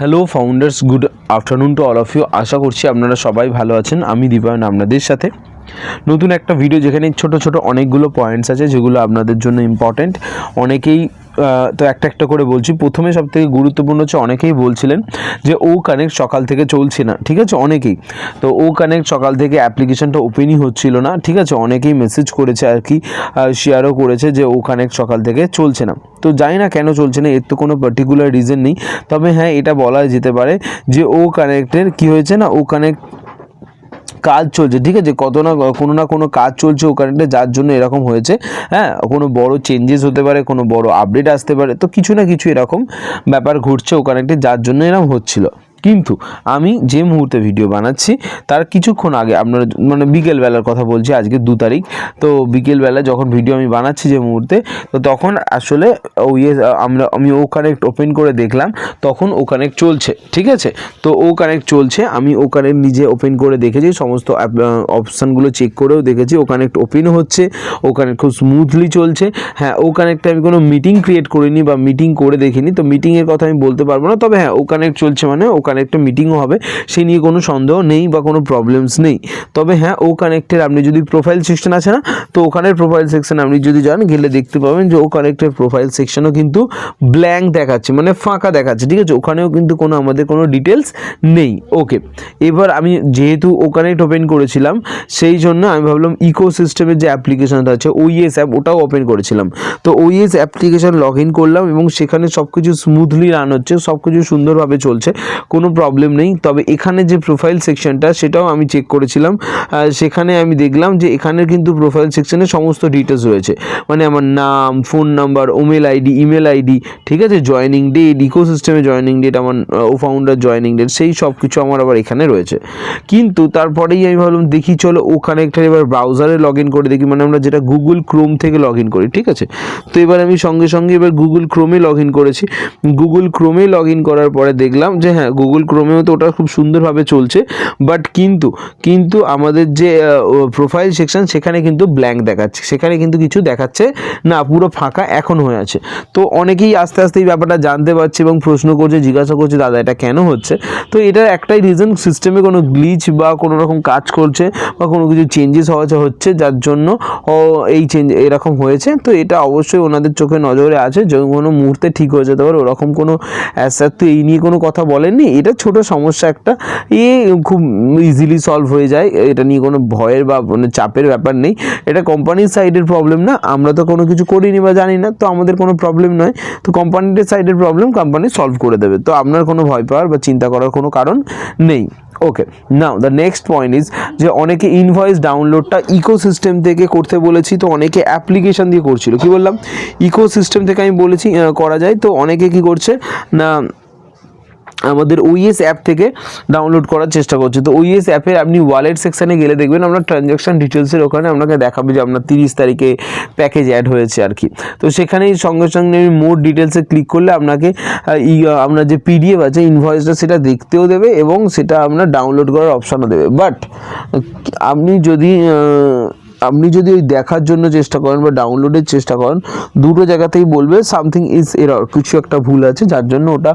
Hello founders good afternoon to all of you আশা করছি আপনারা সবাই ভালো আছেন। আমি দীপায়ন আপনাদের সাথে। নতুন একটা ভিডিও যেখানে ছোট ছোট অনেকগুলো পয়েন্টস আছে, যেগুলো আপনাদের জন্য ইম্পর্ট্যান্ট অনেকেই তো একটা একটা করে বলছি। প্রথমে সব থেকে গুরুত্বপূর্ণ হচ্ছে, অনেকেই বলছিলেন যে ও কানেক্ট সকাল থেকে চলছে না, ঠিক আছে? অনেকেই। তো ও কানেক্ট সকাল থেকে অ্যাপ্লিকেশনটা ওপেনই হচ্ছিল না, ঠিক আছে? অনেকেই মেসেজ করেছে আর কি শেয়ারও করেছে যে ও কানেক্ট সকাল থেকে চলছে না। তো জানি না কেন চলছে না, এর তো কোনো পার্টিকুলার রিজন নেই। তবে হ্যাঁ এটা বলা যেতে পারে যে ও কানেক্টের কি হয়েছে না? ও কানেক্ট কাজ চলছে, ঠিক আছে? কত না, কোনো না কোনো কাজ চলছে ওখানে যার জন্য এরকম হয়েছে। হ্যাঁ কোনো বড় চেঞ্জেস হতে পারে, কোনো বড় আপডেট আসতে পারে, তো কিছু না কিছু এরকম ব্যাপার ঘটছে ওখানে যার জন্য এরকম হচ্ছিল। কিন্তু আমি যে মুহূর্তে ভিডিও বানাচ্ছি, তার কিছুক্ষণ আগে আপনার মানে বিকেলবেলার কথা বলছি, আজকে দু তারিখ। তো বিকেলবেলা যখন ভিডিও আমি বানাচ্ছি যে মুহূর্তে, তো তখন আসলে ও ইয়ে আমরা, আমি ও কানেক্ট ওপেন করে দেখলাম, তখন ও কানেক্ট চলছে, ঠিক আছে? তো ও কানেক্ট চলছে, আমি ও কানেক্ট নিজে ওপেন করে দেখেছি, সমস্ত অপশানগুলো চেক করেও দেখেছি, ও কানেক্ট ওপেন হচ্ছে, ও কানেক্ট খুব স্মুথলি চলছে। হ্যাঁ ও কানেক্টে আমি কোনো মিটিং ক্রিয়েট করিনি বা মিটিং করে দেখিনি, তো মিটিংয়ের কথা আমি বলতে পারব না, তবে হ্যাঁ ও কানেক্ট চলছে মানে ও কানেক্টে মিটিংও হবে সেই নিয়ে কোনো সন্দেহ নেই বা কোনো প্রবলেমস নেই। তবে হ্যাঁ ও কানেক্টের আপনি যদি প্রোফাইল সেকশন আছে না, তো ওখানের প্রোফাইল সেকশন আপনি যদি যান, গেলে দেখতে পাবেন যে ও কানেক্টের প্রোফাইল সেকশনও কিন্তু ব্ল্যাঙ্ক দেখাচ্ছে মানে ফাঁকা দেখাচ্ছে, ঠিক আছে? ওখানেও কিন্তু কোনো আমাদের কোনো ডিটেলস নেই। ওকে এবার আমি যেহেতু ও কানেক্ট ওপেন করেছিলাম, সেই জন্য আমি ভাবলাম ইকো সিস্টেমের যে অ্যাপ্লিকেশনটা আছে ওইএস অ্যাপ ওটাও ওপেন করেছিলাম। তো ওইএস অ্যাপ্লিকেশন লগ ইন করলাম এবং সেখানে সব কিছু স্মুথলি রান হচ্ছে সব কিছু সুন্দরভাবে চলছে। কোনো প্রবলেম নেই। তবে এখানে যে প্রোফাইল সেকশনটা সেটাও আমি চেক করেছিলাম। সেখানে আমি দেখলাম যে এখানে কিন্তু প্রোফাইল সেকশনে সমস্ত ডিটেলস রয়েছে। মানে আমার নাম phone number email ID email ID ঠিক আছে? জয়নিং ডেট ইকো সিস্টেমে জয়নিং ডেট আমার ও ফাউন্ডার জয়নিং ডেট সেই সব কিছু আমার আবার এখানে রয়েছে। কিন্তু তারপরেই আমি ভাবলাম, দেখি চলো ও কানেক্টার এবার ব্রাউজারে লগ ইন করে দেখি। মানে আমরা যেটা গুগল ক্রোম থেকে লগ ইন করি, ঠিক আছে? তো এবার আমি সঙ্গে সঙ্গে এবার গুগল ক্রোমে লগ ইন করেছি। গুগল ক্রোমে লগ ইন করার পরে দেখলাম যে হ্যাঁ গুগল ক্রোমেও তো ওটা খুব সুন্দরভাবে চলছে বাট কিন্তু কিন্তু আমাদের যে প্রোফাইল সেকশন সেখানে কিন্তু ব্ল্যাঙ্ক দেখাচ্ছে, সেখানে কিন্তু কিছু দেখাচ্ছে না, পুরো ফাঁকা এখন হয়ে আছে। তো অনেকেই আস্তে আস্তে এই ব্যাপারটা জানতে পারছে এবং প্রশ্ন করছে, জিজ্ঞাসা করছে, দাদা, এটা কেন হচ্ছে? তো এটার একটাই রিজন সিস্টেমে কোনো গ্লিচ বা কোনো রকম কাজ করছে বা কোনো কিছু চেঞ্জেস হওয়া হচ্ছে, যার জন্য এই চেঞ্জ এরকম হয়েছে। তো এটা অবশ্যই ওনাদের চোখে নজরে আছে যে কোনো মুহূর্তে ঠিক হয়ে যেতে পারে, ওরকম কোনো অ্যাসার তো এই নিয়ে কোনো কথা বলেননি। এটা ছোট সমস্যা একটা। এ খুব ইজিলি সলভ হয়ে যায়। এটা নিয়ে কোনো ভয়ের বা মানে চাপের ব্যাপার নেই। এটা কোম্পানির সাইডের প্রবলেম না। আমরা তো কোনো কিছু করিনি বা জানি না। তো আমাদের কোনো প্রবলেম নয়। তো কোম্পানির সাইডের প্রবলেম কোম্পানি সলভ করে দেবে। তো আপনার কোনো ভয় পাওয়ার বা চিন্তা করার কোনো কারণ নেই। Okay now the next point is যে অনেকে ইনভয়েস ডাউনলোডটা ইকোসিস্টেম থেকে করতে বলেছি। তো অনেকে অ্যাপ্লিকেশন দিয়ে করছিল। কি বললাম? ইকোসিস্টেম থেকে আমি বলেছি করা যায়। তো অনেকে কি করছে? না আমাদের ওইএস অ্যাপ থেকে ডাউনলোড করার চেষ্টা করছে। তো ওইএস অ্যাপের আপনি ওয়ালেট সেকশানে গেলে দেখবেন আপনার ট্রানজ্যাকশন ডিটেলসের ওখানে আপনাকে দেখাবে যে আপনার তিরিশ তারিখে প্যাকেজ অ্যাড হয়েছে আর কি। তো সেখানেই সঙ্গে সঙ্গে আমি মোর ডিটেলসে ক্লিক করলে আপনাকে আপনার যে পিডিএফ আছে ইনভয়েসটা সেটা দেখতেও দেবে এবং সেটা আপনার ডাউনলোড করার অপশানও দেবে। বাট আপনি যদি আপনি যদি ওই দেখার জন্য চেষ্টা করেন বা ডাউনলোডের চেষ্টা করেন, দুটো জায়গাতেই বলবে সামথিং ইজ এরর কিছু একটা ভুল আছে, যার জন্য ওটা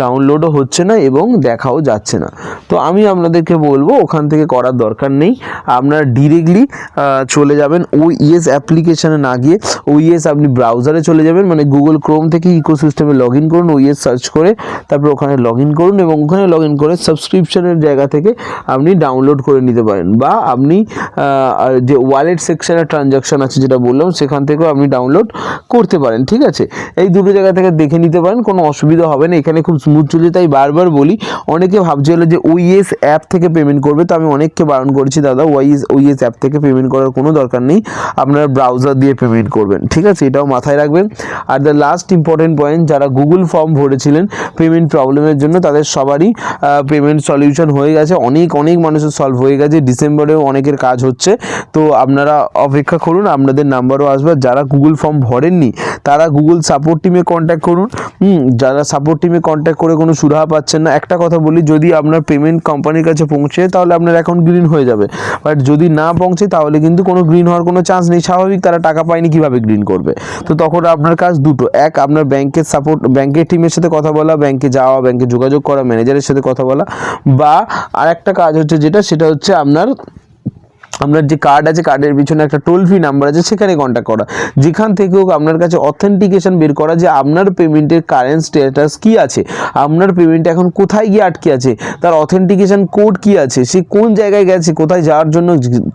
ডাউনলোডও হচ্ছে না এবং দেখাও যাচ্ছে না। তো আমি আপনাদেরকে বলব, ওখান থেকে করার দরকার নেই। আপনারা ডিরেক্টলি চলে যাবেন ওই ইএস অ্যাপ্লিকেশানে না গিয়ে ওই ইএস আপনি ব্রাউজারে চলে যাবেন মানে গুগল ক্রোম থেকে ইকোসিস্টেমে লগ ইন করুন ওইএস সার্চ করে, তারপর ওখানে লগ ইন করুন এবং ওখানে লগ ইন করে সাবস্ক্রিপশনের জায়গা থেকে আপনি ডাউনলোড করে নিতে পারেন। বা আপনি যে ওয়ালেট সেকশনের ট্রানজাকশন আছে যেটা বললাম, সেখান থেকেও আপনি ডাউনলোড করতে পারেন, ঠিক আছে? এই দুটো জায়গা থেকে দেখে নিতে পারেন, কোনো অসুবিধা হবে না, এখানে খুব স্মুথ চলছে, তাই বারবার বলি, অনেকে ভাবছিল যে ওইএস অ্যাপ থেকে পেমেন্ট করবে, তো আমি অনেককে বারণ করেছি, দাদা ওয়াইএস ওইএস অ্যাপ থেকে পেমেন্ট করার কোনো দরকার নেই, আপনারা ব্রাউজার দিয়ে পেমেন্ট করবেন। ঠিক আছে? এটাও মাথায় রাখবেন। আর দ্য লাস্ট ইম্পর্টেন্ট পয়েন্ট যারা গুগল ফর্ম ভরেছিলেন পেমেন্ট প্রবলেমের জন্য, তাদের সবারই পেমেন্ট সলিউশন হয়ে গেছে। অনেক অনেক মানুষের সলভ হয়ে গেছে। ডিসেম্বরেও অনেকের কাজ হচ্ছে। তো আপনারা আপনারা অপেক্ষা করুন, আপনাদের নাম্বারও আসবে। যারা গুগল ফর্ম ভরেননি, তারা গুগল সাপোর্ট টিমে কন্ট্যাক্ট করুন। যারা সাপোর্ট টিমে কন্ট্যাক্ট করে কোনো সুরাহা পাচ্ছেন না, একটা কথা বলি, যদি আপনার পেমেন্ট কোম্পানির কাছে পৌঁছে, তাহলে আপনার অ্যাকাউন্ট গ্রিন হয়ে যাবে। বাট যদি না পৌঁছে, তাহলে কিন্তু কোনো গ্রিন হওয়ার কোনো চান্স নেই। স্বাভাবিক তারা টাকা পায়নি, কীভাবে গ্রিন করবে? তো তখন আপনার কাজ দুটো। এক, আপনার ব্যাংকের সাপোর্ট ব্যাংকের টিমের সাথে কথা বলা ব্যাংকে যাওয়া ব্যাংকে যোগাযোগ করা ম্যানেজারের সাথে কথা বলা। বা আরেকটা কাজ হচ্ছে যেটা, সেটা হচ্ছে আপনার আপনার যে কার্ড আছে কার্ডের পিছনে একটা টোল ফ্রি নাম্বার আছে, সেখানে কন্ট্যাক্ট করা। যেখান থেকে হোক আপনার কাছে অথেন্টিকেশন বের করা যে আপনার পেমেন্টের কারেন্ট স্ট্যাটাস কি আছে, আপনার পেমেন্ট এখন কোথায় গিয়ে আটকে আছে, তার অথেন্টিকেশন কোড কি আছে, সে কোন জায়গায় গেছে, কোথায় যাওয়ার জন্য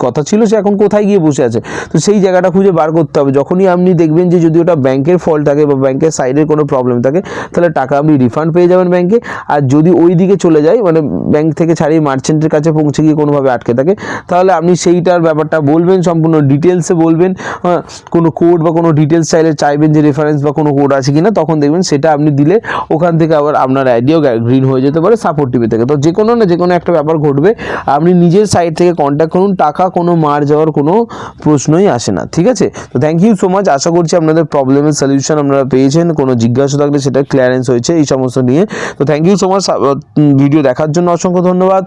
কথা ছিল, সে এখন কোথায় গিয়ে বসে আছে? তো সেই জায়গাটা খুঁজে বার করতে হবে। যখনই আপনি দেখবেন যে যদি ওটা ব্যাংকের ফল্ট থাকে বা ব্যাংকের সাইডের কোনো প্রবলেম থাকে, তাহলে টাকা আপনি রিফান্ড পেয়ে যাবেন ব্যাংকে আর যদি ওই দিকে চলে যায় মানে ব্যাংক থেকে ছাড়িয়ে মার্চেন্টের কাছে পৌঁছে গিয়ে কোনোভাবে আটকে থাকে, তাহলে আপনি সেইটার ব্যাপারটা বলবেন সম্পূর্ণ ডিটেলসে বলবেন হ্যাঁ, কোনো কোড বা কোনো ডিটেলস চাইলে চাইবেন যে রেফারেন্স বা কোনো কোড আছে কিনা তখন দেখবেন সেটা আপনি দিলে ওখান থেকে আবার আপনার আইডিয়াও গ্রিন হয়ে যেতে পারে সাপোর্ট টিভি থেকে। তো যে কোনো না যে কোনো একটা ব্যাপার ঘটবে আপনি নিজের সাইড থেকে কন্ট্যাক্ট করুন টাকা কোনো মার যাওয়ার কোনো প্রশ্নই আসে না ঠিক আছে? তো থ্যাংক ইউ সো মাচ আশা করছি আপনাদের প্রবলেমের সলিউশন আপনারা পেয়েছেন কোনো জিজ্ঞাসা থাকলে সেটা ক্লিয়ারেন্স হয়েছে এই সমস্ত নিয়ে। তো thank you so much video দেখার জন্য অসংখ্য ধন্যবাদ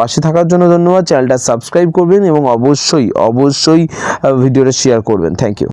পাশে থাকার জন্য ধন্যবাদ চ্যানেলটা সাবস্ক্রাইব করবেন এবং অবশ্যই অবশ্যই ভিডিওটা শেয়ার করবেন। Thank you